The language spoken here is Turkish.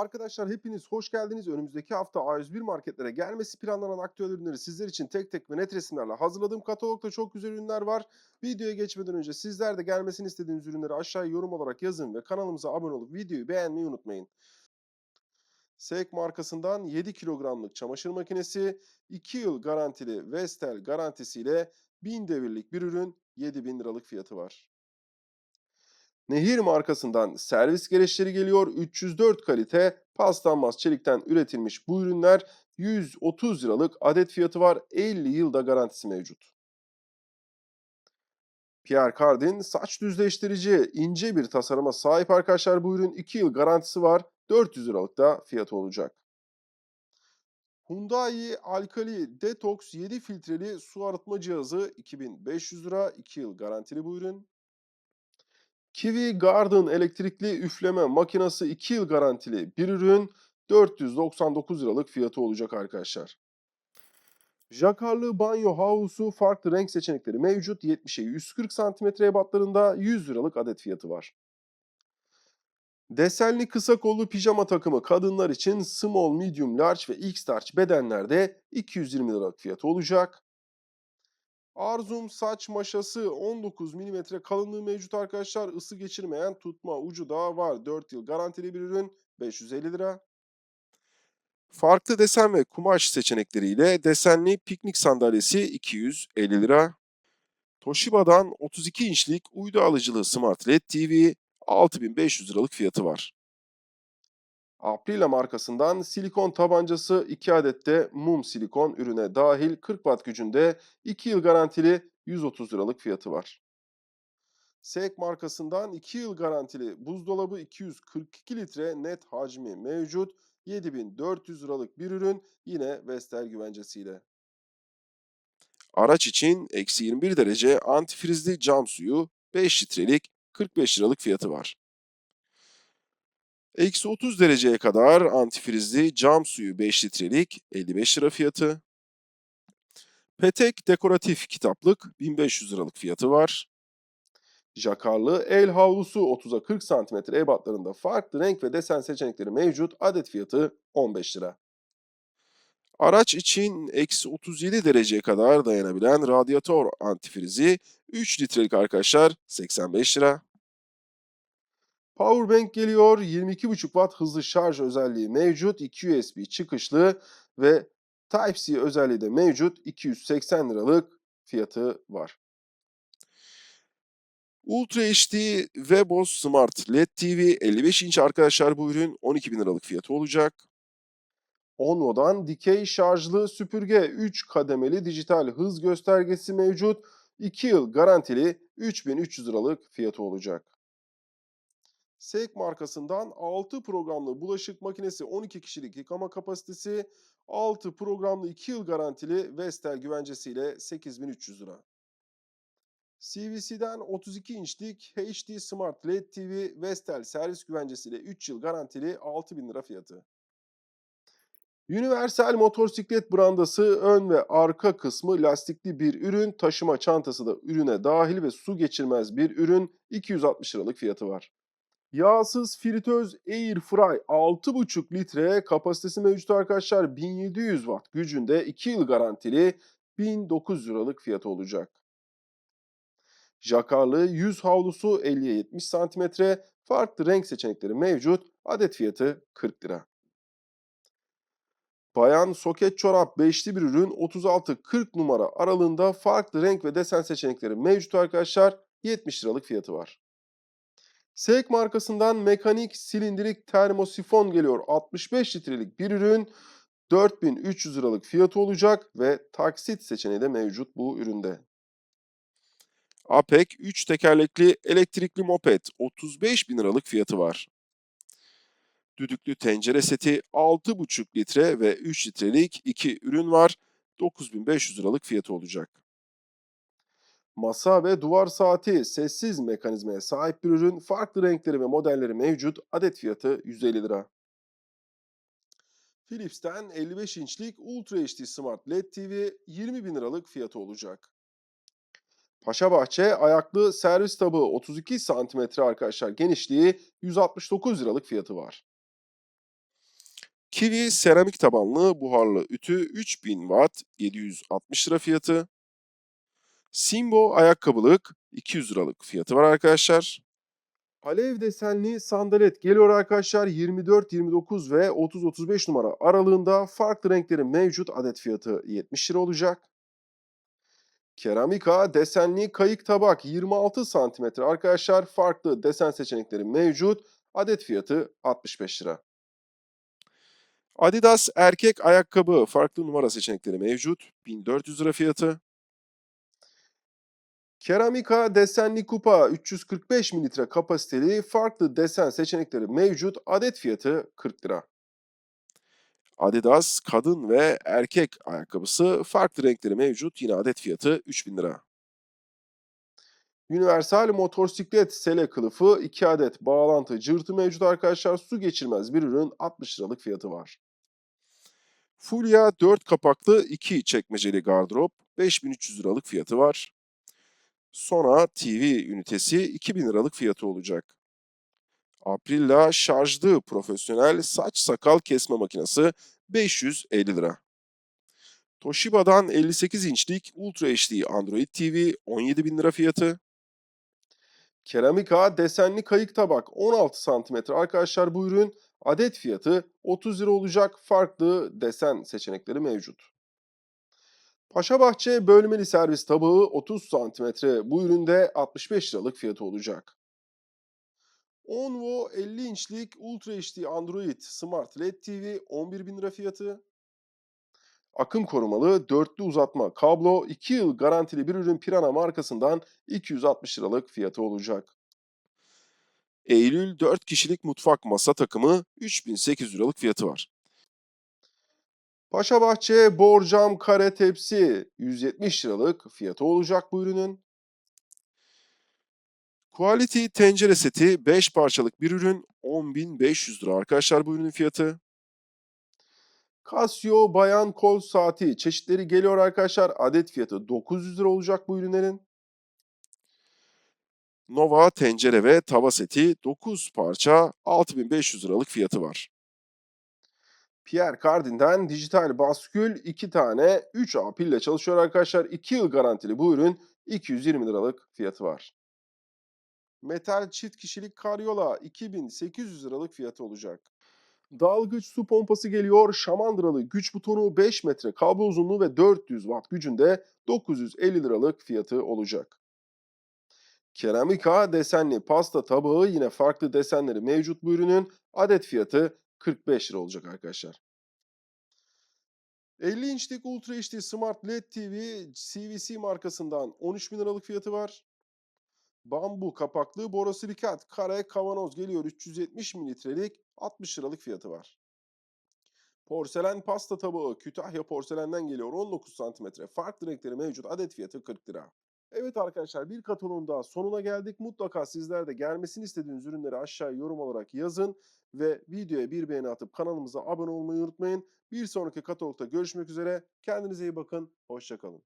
Arkadaşlar hepiniz hoş geldiniz. Önümüzdeki hafta A101 marketlere gelmesi planlanan aktüel ürünleri sizler için tek tek ve net resimlerle hazırladığım katalogda çok güzel ürünler var. Videoya geçmeden önce sizler de gelmesini istediğiniz ürünleri aşağıya yorum olarak yazın ve kanalımıza abone olup videoyu beğenmeyi unutmayın. SEK markasından 7 kilogramlık çamaşır makinesi, 2 yıl garantili Vestel garantisiyle 1000 devirlik bir ürün 7000 liralık fiyatı var. Nehir markasından servis gereçleri geliyor. 304 kalite paslanmaz çelikten üretilmiş bu ürünler 130 liralık adet fiyatı var. 50 yılda garantisi mevcut. Pierre Cardin saç düzleştirici ince bir tasarıma sahip arkadaşlar. Bu ürün 2 yıl garantisi var. 400 liralık da fiyatı olacak. Hyundai Alkali Detox 7 filtreli su arıtma cihazı 2500 lira. 2 yıl garantili bu ürün. Kiwi Garden elektrikli üfleme makinesi 2 yıl garantili bir ürün 499 liralık fiyatı olacak arkadaşlar. Jakarlı banyo havlusu farklı renk seçenekleri mevcut. 70'e 140 cm ebatlarında 100 liralık adet fiyatı var. Desenli kısa kollu pijama takımı kadınlar için small, medium, large ve x-large bedenlerde 220 liralık fiyatı olacak. Arzum saç maşası 19 mm kalınlığı mevcut arkadaşlar. Isı geçirmeyen tutma ucu da var. 4 yıl garantili bir ürün 550 lira. Farklı desen ve kumaş seçenekleriyle desenli piknik sandalyesi 250 lira. Toshiba'dan 32 inçlik uydu alıcılı Smart LED TV 6500 liralık fiyatı var. Aprila markasından silikon tabancası 2 adette mum silikon ürüne dahil 40 watt gücünde 2 yıl garantili 130 liralık fiyatı var. SEK markasından 2 yıl garantili buzdolabı 242 litre net hacmi mevcut 7400 liralık bir ürün yine Vestel güvencesiyle. Araç için eksi 21 derece antifrizli cam suyu 5 litrelik 45 liralık fiyatı var. Eksi 30 dereceye kadar antifrizli cam suyu 5 litrelik 55 lira fiyatı. Petek dekoratif kitaplık 1500 liralık fiyatı var. Jakarlı el havlusu 30'a 40 cm ebatlarında farklı renk ve desen seçenekleri mevcut. Adet fiyatı 15 lira. Araç için eksi 37 dereceye kadar dayanabilen radyatör antifrizi 3 litrelik arkadaşlar 85 lira. Powerbank geliyor. 22,5 watt hızlı şarj özelliği mevcut. 2 USB çıkışlı ve Type-C özelliği de mevcut. 280 liralık fiyatı var. Ultra HD Webos Smart LED TV 55 inç arkadaşlar bu ürün 12 bin liralık fiyatı olacak. Onvo'dan dikey şarjlı süpürge 3 kademeli dijital hız göstergesi mevcut. 2 yıl garantili 3300 liralık fiyatı olacak. SEK markasından 6 programlı bulaşık makinesi 12 kişilik yıkama kapasitesi 6 programlı 2 yıl garantili Vestel güvencesiyle 8300 lira. CVC'den 32 inçlik HD Smart LED TV Vestel servis güvencesiyle 3 yıl garantili 6000 lira fiyatı. Universal motosiklet brandası ön ve arka kısmı lastikli bir ürün, taşıma çantası da ürüne dahil ve su geçirmez bir ürün 260 liralık fiyatı var. Yağsız fritöz Air Fry 6,5 litre kapasitesi mevcut arkadaşlar 1700 watt gücünde 2 yıl garantili 1900 liralık fiyatı olacak. Jakarlı yüz havlusu 50'ye 70 cm farklı renk seçenekleri mevcut adet fiyatı 40 lira. Bayan soket çorap beşli bir ürün 36-40 numara aralığında farklı renk ve desen seçenekleri mevcut arkadaşlar 70 liralık fiyatı var. Seek markasından mekanik silindirik termosifon geliyor. 65 litrelik bir ürün 4300 liralık fiyatı olacak ve taksit seçeneği de mevcut bu üründe. Apek 3 tekerlekli elektrikli moped 35 bin liralık fiyatı var. Düdüklü tencere seti 6,5 litre ve 3 litrelik 2 ürün var. 9500 liralık fiyatı olacak. Masa ve duvar saati sessiz mekanizmaya sahip bir ürün. Farklı renkleri ve modelleri mevcut. Adet fiyatı 150 lira. Philips'ten 55 inçlik Ultra HD Smart LED TV 20 bin liralık fiyatı olacak. Paşabahçe ayaklı servis tabağı 32 santimetre arkadaşlar genişliği 169 liralık fiyatı var. Kiwi seramik tabanlı buharlı ütü 3000 watt 760 lira fiyatı. Simbo ayakkabılık 200 liralık fiyatı var arkadaşlar. Alev desenli sandalet geliyor arkadaşlar 24, 29 ve 30-35 numara aralığında farklı renklerin mevcut adet fiyatı 70 lira olacak. Keramika desenli kayık tabak 26 santimetre arkadaşlar farklı desen seçenekleri mevcut adet fiyatı 65 lira. Adidas erkek ayakkabı farklı numara seçenekleri mevcut 1400 lira fiyatı. Keramika desenli kupa 345 mililitre kapasiteli farklı desen seçenekleri mevcut adet fiyatı 40 lira. Adidas kadın ve erkek ayakkabısı farklı renkleri mevcut yine adet fiyatı 3000 lira. Universal motosiklet sele kılıfı 2 adet bağlantı cırtı mevcut arkadaşlar. Su geçirmez bir ürün 60 liralık fiyatı var. Fulya 4 kapaklı 2 çekmeceli gardırop 5300 liralık fiyatı var. Sonra TV ünitesi 2000 liralık fiyatı olacak. Aprilla şarjlı profesyonel saç sakal kesme makinesi 550 lira. Toshiba'dan 58 inçlik Ultra HD Android TV 17 bin lira fiyatı. Keramika desenli kayık tabak 16 santimetre arkadaşlar bu ürün adet fiyatı 30 lira olacak farklı desen seçenekleri mevcut. Paşabahçe bölmeli servis tabağı 30 santimetre bu üründe 65 liralık fiyatı olacak. Onvo 50 inçlik Ultra HD Android Smart LED TV 11 bin lira fiyatı. Akım korumalı dörtlü uzatma kablo 2 yıl garantili bir ürün Pirana markasından 260 liralık fiyatı olacak. Eylül 4 kişilik mutfak masa takımı 3800 liralık fiyatı var. Paşabahçe borcam kare tepsi 170 liralık fiyatı olacak bu ürünün. Quality tencere seti 5 parçalık bir ürün 10.500 lira arkadaşlar bu ürünün fiyatı. Casio bayan kol saati çeşitleri geliyor arkadaşlar. Adet fiyatı 900 lira olacak bu ürünlerin. Nova tencere ve tava seti 9 parça 6500 liralık fiyatı var. Pierre Cardin'den dijital baskül 2 tane 3A pille çalışıyor arkadaşlar. 2 yıl garantili bu ürün 220 liralık fiyatı var. Metal çift kişilik karyola 2800 liralık fiyatı olacak. Dalgıç su pompası geliyor. Şamandıralı güç butonu 5 metre kablo uzunluğu ve 400 watt gücünde 950 liralık fiyatı olacak. Keramika desenli pasta tabağı yine farklı desenleri mevcut bu ürünün adet fiyatı 45 lira olacak arkadaşlar. 50 inçlik Ultra HD Smart LED TV CVC markasından 13 bin liralık fiyatı var. Bambu kapaklı borosilikat kare kavanoz geliyor 370 mililitrelik 60 liralık fiyatı var. Porselen pasta tabağı Kütahya porselenden geliyor 19 santimetre. Farklı renkleri mevcut adet fiyatı 40 lira. Evet arkadaşlar bir kataloğun daha sonuna geldik. Mutlaka sizler de gelmesini istediğiniz ürünleri aşağıya yorum olarak yazın. Ve videoya bir beğeni atıp kanalımıza abone olmayı unutmayın. Bir sonraki katalogda görüşmek üzere. Kendinize iyi bakın. Hoşçakalın.